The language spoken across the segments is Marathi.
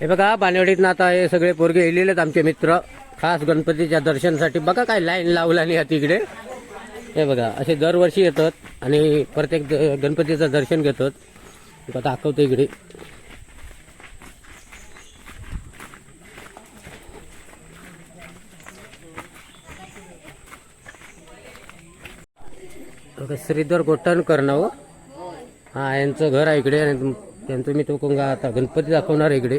हे बघा बानेवाडीतनं आता हे सगळे पोरगे येलेले आहेत आमचे मित्र. खास गणपतीच्या दर्शनासाठी. बघा काय लाईन लावला नाही तिकडे हे बघा असे दरवर्षी येतात आणि प्रत्येक गणपतीचं दर्शन घेतात. तुका दाखवतो इकडे. श्रीधर गोटणकर नाव हो. हा यांचं घर आहे इकडे आणि त्यांचं मी तो कोंगा आता गणपती दाखवणार इकडे.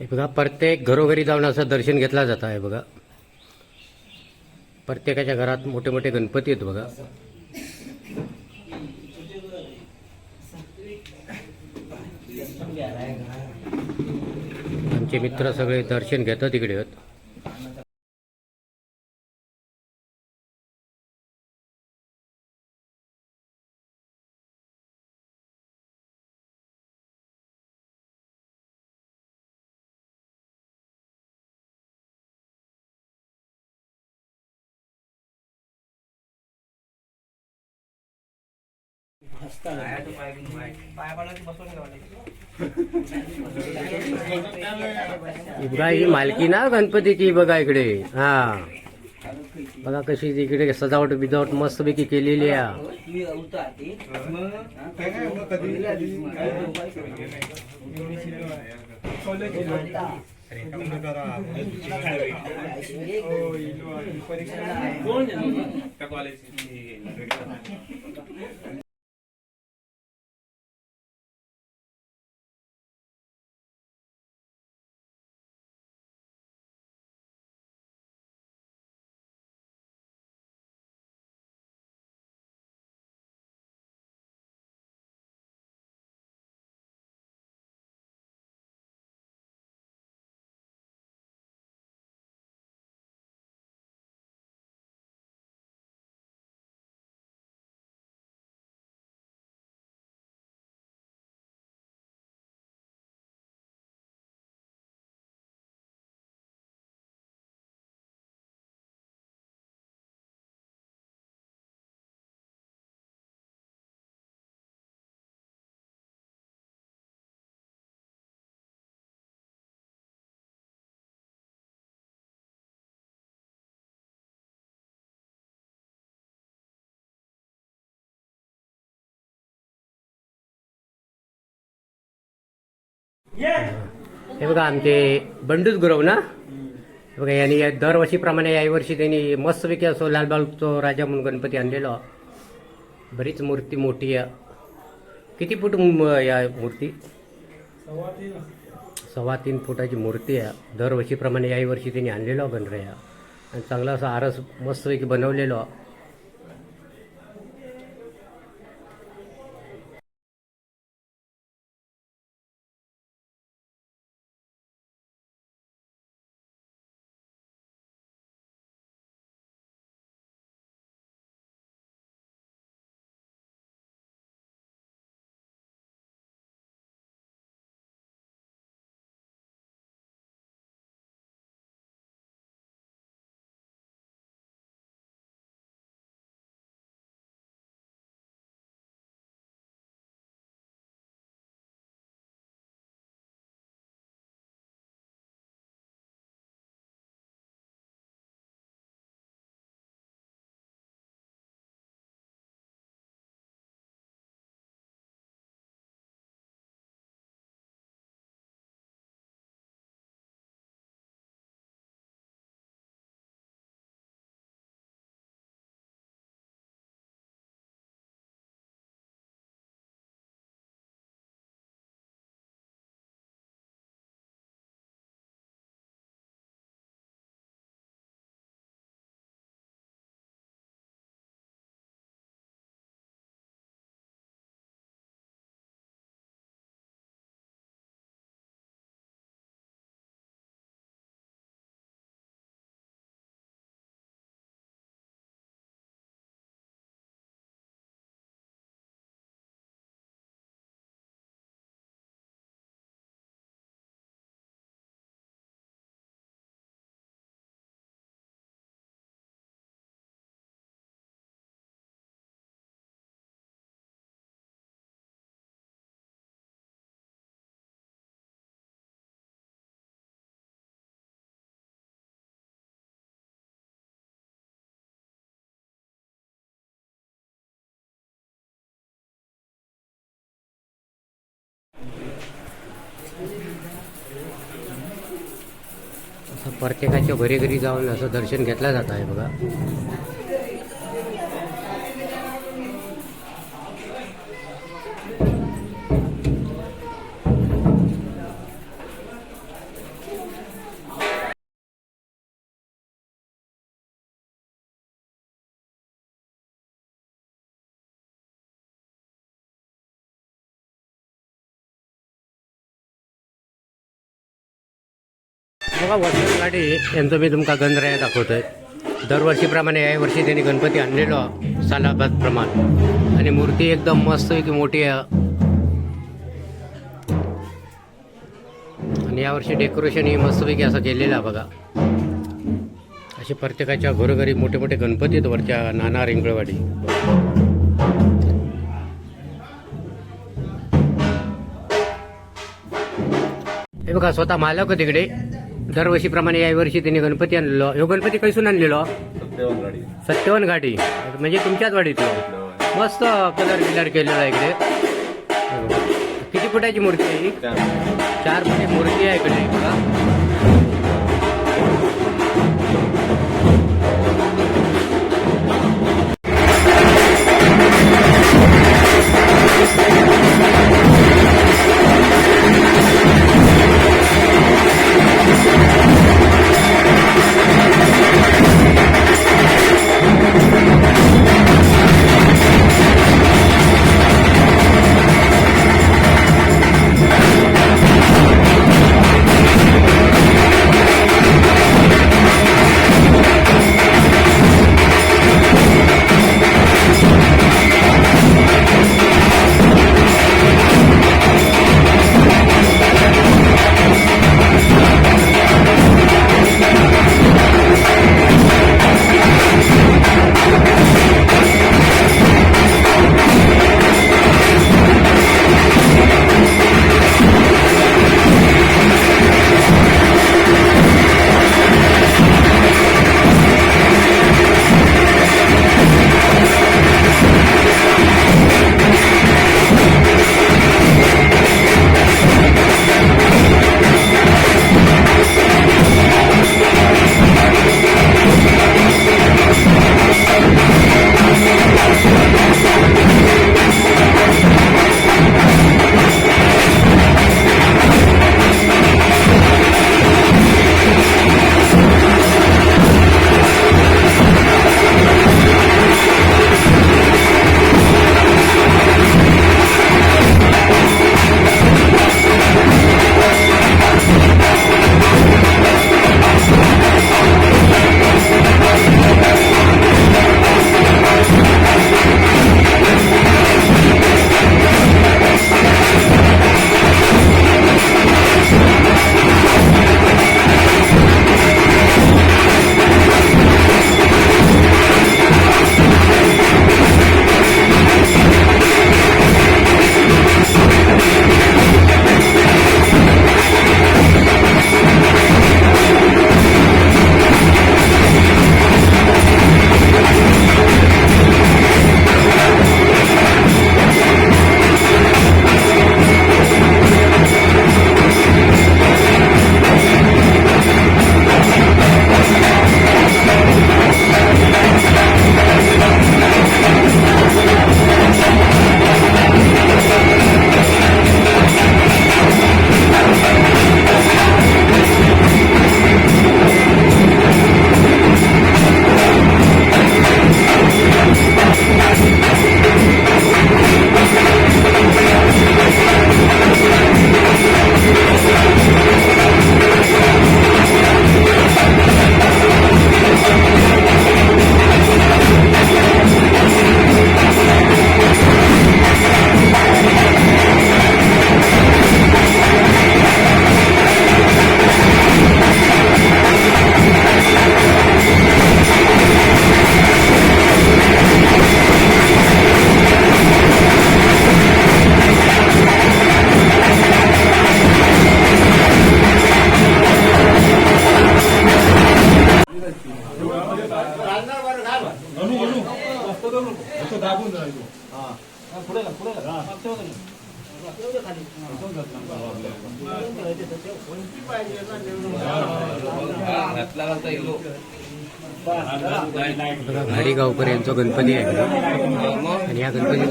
हे बघा प्रत्येक घरोघरी जाऊन असं दर्शन घेतला जात आहे बघा. प्रत्येकाच्या घरात मोठे मोठे गणपती आहेत बघा. आमचे मित्र सगळे दर्शन घेतात इकडे आहेत बघा ही मालकी ना गणपतीची बघा इकडे. हा. बघा कशी इकडे सजावट बिजावट मस्तपैकी केलेली आहे. हे बघा आमचे बंडूच गुरव ना? हे बघा यांनी दरवर्षीप्रमाणे याही वर्षी त्यांनी मस्तपैकी असो लालबागचो राजा म्हणून गणपती आणलेलो. बरीच मूर्ती मोठी आहे. किती फूट या मूर्ती? सव्वा तीन फुटाची मूर्ती आहे. दरवर्षीप्रमाणे याही वर्षी त्यांनी आणलेलो गणराया. आणि चांगला असा आरस मस्तपैकी बनवलेलो. प्रत्येकाच्या घरी घरी जाऊन असं दर्शन घेतलं जात आहे बघा. बघा वसंत गाडी यांचं मी तुमका गंधराया दाखवतोय. दरवर्षीप्रमाणे या वर्षी त्यांनी गणपती आणलेलो सालाबाद प्रमाण. आणि मूर्ती एकदम मस्त की मोठी आहे. आणि यावर्षी डेकोरेशन ही मस्तपैकी असं केलेलं आहे बघा. असे प्रत्येकाच्या घरोघरी मोठे मोठे गणपती आहेत वरच्या नाना रिंगळवाडी. हे बघा स्वतः मालक तिकडे. दरवर्षीप्रमाणे या वर्षी त्यांनी गणपती आणलेलो. ह्यो गणपती कैसून आणलेलो. सत्यवान घाटी म्हणजे तुमच्याच वाडीतलो. मस्त कलर बिलर केलेला आहे इकडे. किती फुटाची मूर्ती आहे ही? चार फुटी मूर्ती आहे इकडे.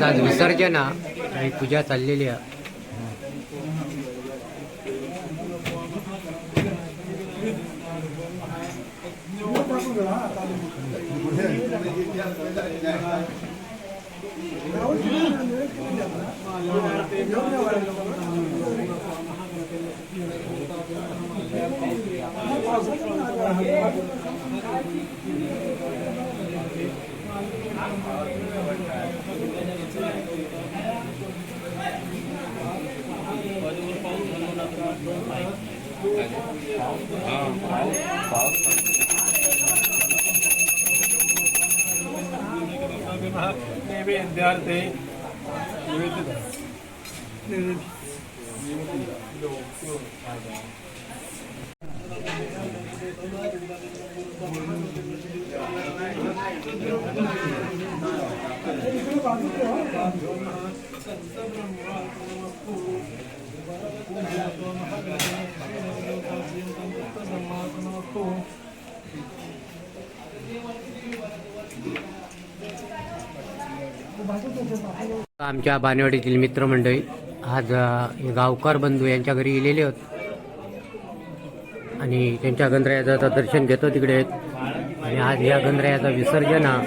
आज विसर्जन आहे आणि पूजा चाललेली आहे विद्यार्थी. आमच्या बानेवाडीतील मित्रमंडळी आज गावकर बंधू यांच्या घरी गेलेले होते. आणि त्यांच्या गणरायाचं दर्शन घेतो तिकडे. आणि आज या गणरायाचं विसर्जन. हा.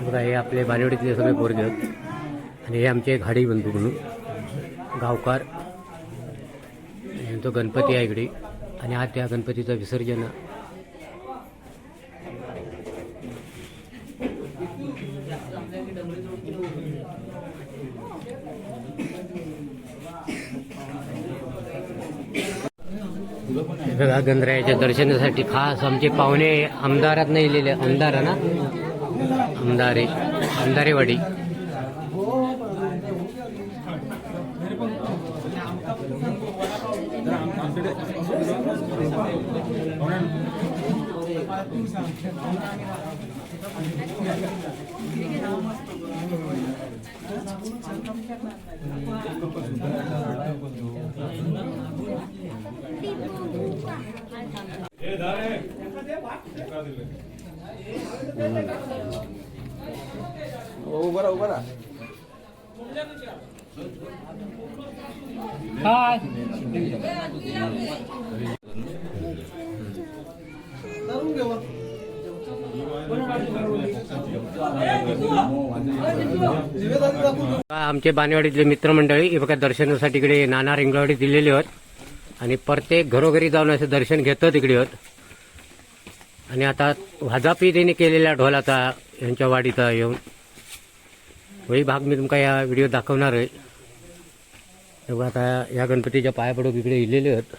बघा हे आपले बालेवाडीतले सगळे पोरगे आहेत. आणि हे आमचे घाडी बंधू म्हणून. गावकार. यांचं गणपती आहे इकडे. आणि आज त्या गणपतीचं विसर्जन. बघा गंधरायाच्या दर्शनासाठी खास आमचे पाहुणे आमदारात नाही लिहिले आमदार ना? आमदारे आमदारेवाडी. उभा राहा राहा आमचे बानेवाडीतले मित्रमंडळी हे बघा दर्शनासाठी इकडे नाना रिंगवाडी दिलेले होत आणि प्रत्येक घरोघरी जाऊन असे दर्शन घेतो तिकडे होत आणि आता वाजापी त्यांनी केलेल्या ढोलाचा यांच्या वाडीचा येऊन. वही भाग मी तुमका या व्हिडिओ दाखवणार आहे. तेव्हा आता या गणपतीच्या पाया पडूक इकडे इलेले आहेत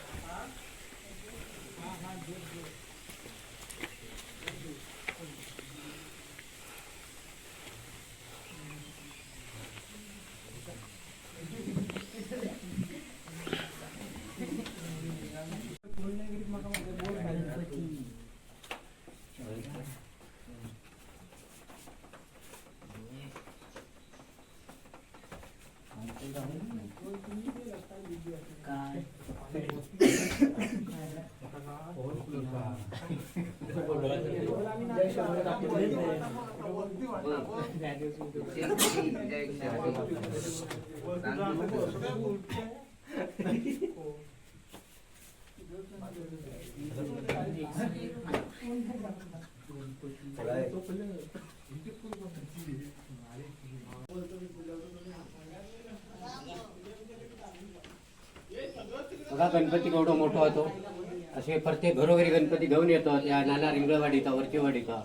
बघा गणपती केवढं मोठं होतो? असे प्रत्येक घरोघरी गणपती घेऊन येतो. या नाना रिंगळवाडीचा वरचीवाडीचा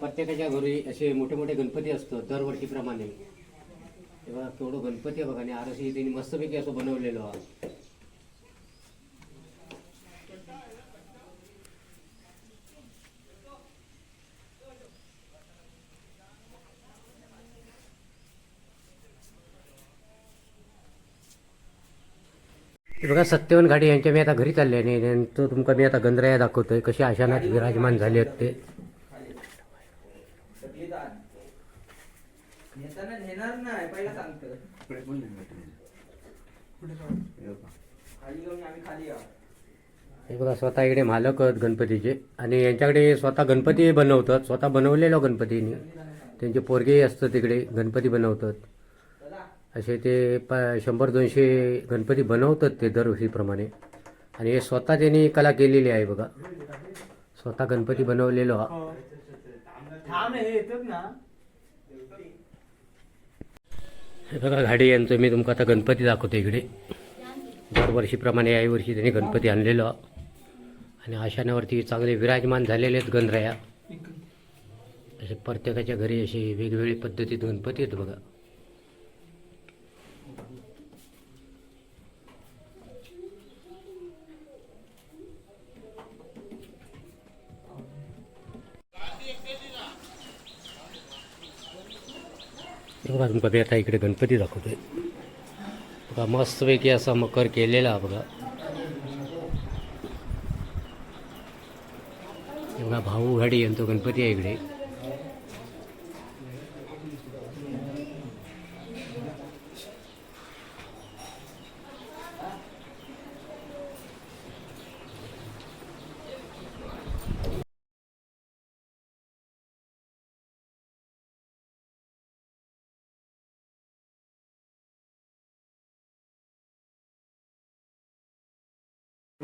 प्रत्येकाच्या घरी असे मोठे मोठे गणपती असतो दरवर्षीप्रमाणे. तेव्हा केवढं गणपती आहे बघा आणि आरसी त्यांनी मस्तपैकी असं बनवलेलं आहे. बघा सत्यवन घाडे यांच्या मी आता घरी चालले आणि त्यांचं तुमका मी आता गंधराया दाखवतोय. कशी आशानात विराजमान झाले आहेत ते. हे बघा स्वतः इकडे मालक आहेत गणपतीचे आणि यांच्याकडे स्वतः गणपती बनवतात. स्वतः बनवलेलो गणपतीने. त्यांचे पोरगेही असतात तिकडे गणपती बनवतात. असे ते प शंभर दोनशे गणपती बनवतात ते दरवर्षीप्रमाणे. आणि हे स्वतः त्यांनी कला केलेली आहे बघा. स्वतः गणपती बनवलेलो हा. हे बघा घाडे यांचं मी तुमका आता गणपती दाखवतो इकडे. दरवर्षीप्रमाणे याही वर्षी त्यांनी गणपती आणलेलो हा. आणि आशानावरती चांगले विराजमान झालेले आहेत गणराया. असे प्रत्येकाच्या घरी असे वेगवेगळी पद्धतीत गणपती आहेत बघा. बघा तुमका आता इकडे गणपती दाखवतोय. बघा मस्तपैकी असा मकर केलेला बघा. बघा भाऊ गाडी तो गणपती आहे इकडे.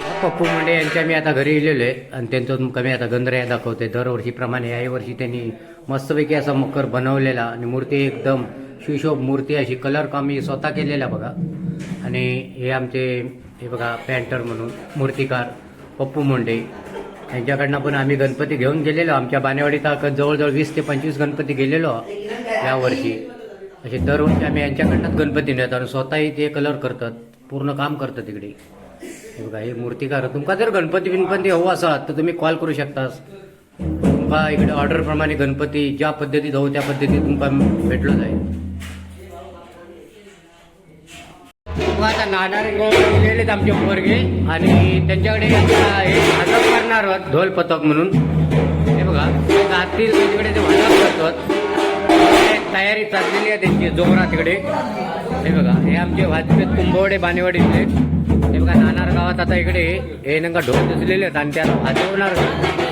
पप्पू मुंडे यांच्या मी आता घरी येलेलो आहे आणि त्यांचं तुमका मी आता गंधर्या दाखवते दरवर्षीप्रमाणे याही वर्षी त्यांनी मस्तपैकी असा मकर बनवलेला आणि मूर्ती एकदम शिशोभ मूर्ती अशी कलर कामी स्वतः केलेला बघा. आणि हे आमचे हे बघा पॅन्टर म्हणून मूर्तिकार पप्पू मुंडे. यांच्याकडनं पण आम्ही गणपती घेऊन गेलेलो. आमच्या बानेवाडी आता जवळजवळ वीस ते पंचवीस गणपती गेलेलो यावर्षी असे दरवर्षी आम्ही यांच्याकडनंच गणपती नेतो आणि स्वतःही ते कलर करतात पूर्ण काम करतात तिकडे. हे बघा हे मूर्तिकार तुमका जर गणपती बिनपती हवं असाल तर तुम्ही कॉल करू शकतास. तुमका इकडे ऑर्डर प्रमाणे गणपती ज्या पद्धतीत हवं त्या पद्धतीत तुमका भेटलो जाईल. तुमका आता नाणार गेलेत आमचे वर्गे आणि त्यांच्याकडे आता हे वाजप करणार आहोत. ढोल पथक म्हणून. हे बघा रात्री त्यांच्याकडे ते वाजप करतात. तयारी चाललेली आहे त्यांची जोरा तिकडे हे बघा हे आमचे वाजपेत कुंभवडे बानेवाडीचे हे बघा नाणार गावात आता इकडे हे नंका ढोल दिसलेले आहेत आणि त्याला वाजवणार बघा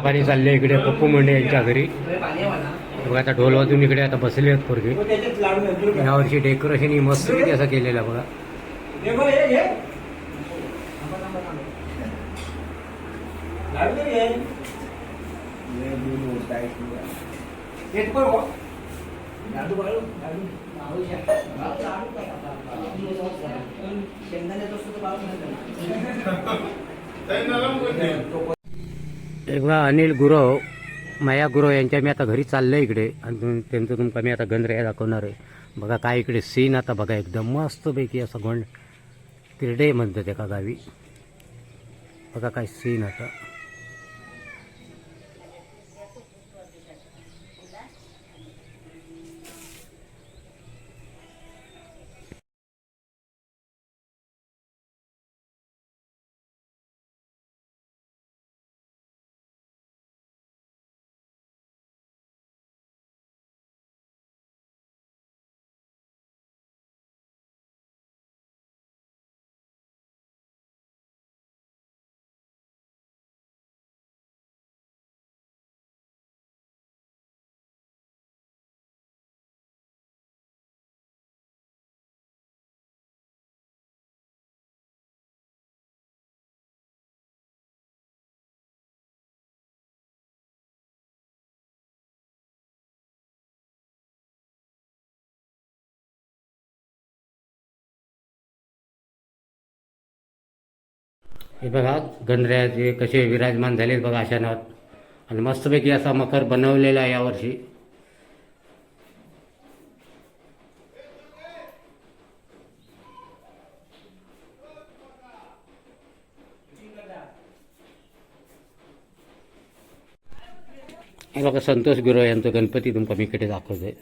पाणी चालले इकडे पप्पू मुंडे यांच्या घरी बघा आता ढोल वाजून इकडे आता बसले आहेत पोरगे यावर्षी डेकोरेशन ही मस्त किती असं केलेलं बघा हे हे, हे. हे? शेंगदाण्याचं तेव्हा अनिल गुरव माया गुरव यांच्या मी आता घरी चाललंय इकडे. आणि त्यांचं तुमका मी आता गंधऱ्या दाखवणार आहे. बघा काय इकडे सीन आता बघा एकदम मस्तपैकी असं गोंड तिरडे म्हणतात एका गावी. बघा काय सीन आता. हे बघा गंधऱ्याचे कसे विराजमान झालेत बघा आशानात आणि मस्तपैकी असा मकर बनवलेला आहे यावर्षी. हे बघा संतोष गुरव यांचं गणपती तुमका मी इकडे दाखवतोय.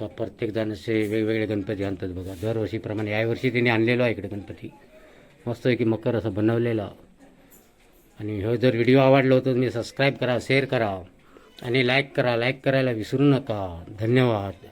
बघा प्रत्येक जण असे वेगवेगळे गणपती आणतात बघा. दरवर्षीप्रमाणे यावर्षी त्यांनी आणलेलो आहे इकडे गणपती. मस्त आहे की मकर असं बनवलेलं. आणि हो जर व्हिडिओ आवडला तर तुम्ही सबस्क्राईब करा शेअर करा. आणि लाईक करा लाईक करायला विसरू नका. धन्यवाद.